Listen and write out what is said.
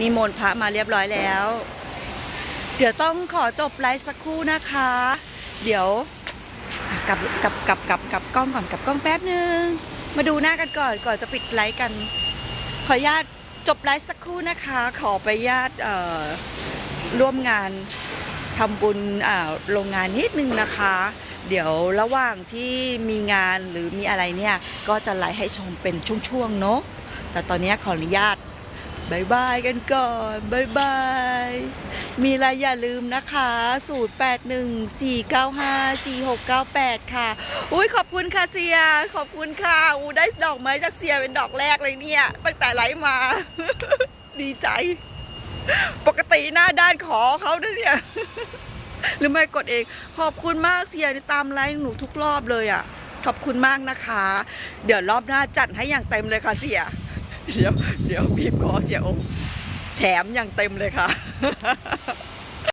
นิมนต์พระมาเรียบร้อยแล้ว เดี๋ยวต้องขอจบไลฟ์สักครู่นะคะ เดี๋ยวกลับกลับกลับกลับกลับกล้องก่อนกลับกล้องแป๊บนึง มาดูหน้ากันก่อนก่อนจะปิดไลฟ์กัน ขออนุญาตจบไลฟ์สักครู่นะคะ ขอไปญาตเอ่อร่วมงานทำบุญโรงงานนิดนึงนะคะ เดี๋ยวระหว่างที่มีงานหรือมีอะไรเนี่ย ก็จะไลฟ์ให้ชมเป็นช่วงๆเนาะแต่ตอนนี้ขออนุญาต บายบายกันก่อนบายบาย มีอะไรอย่าลืมนะคะ 0814954698 ค่ะ อุ้ยขอบคุณค่ะเสีย ขอบคุณค่ะ อูได้ดอกไม้จากเสียเป็นดอกแรกเลยเนี่ย ตั้งแต่ไลฟ์มา ดีใจ ปกติหน้าด้านขอเขาเนี่ย หรือไม่กดเอง ขอบคุณมากเสียตามไลฟ์หนูทุกรอบเลยอะ ขอบคุณมากนะคะ เดี๋ยวรอบหน้าจัดให้อย่างเต็มเลยค่ะเสีย เดี๋ยวเดี๋ยวบีบคอเสียองแถมอย่างเต็มเลยค่ะ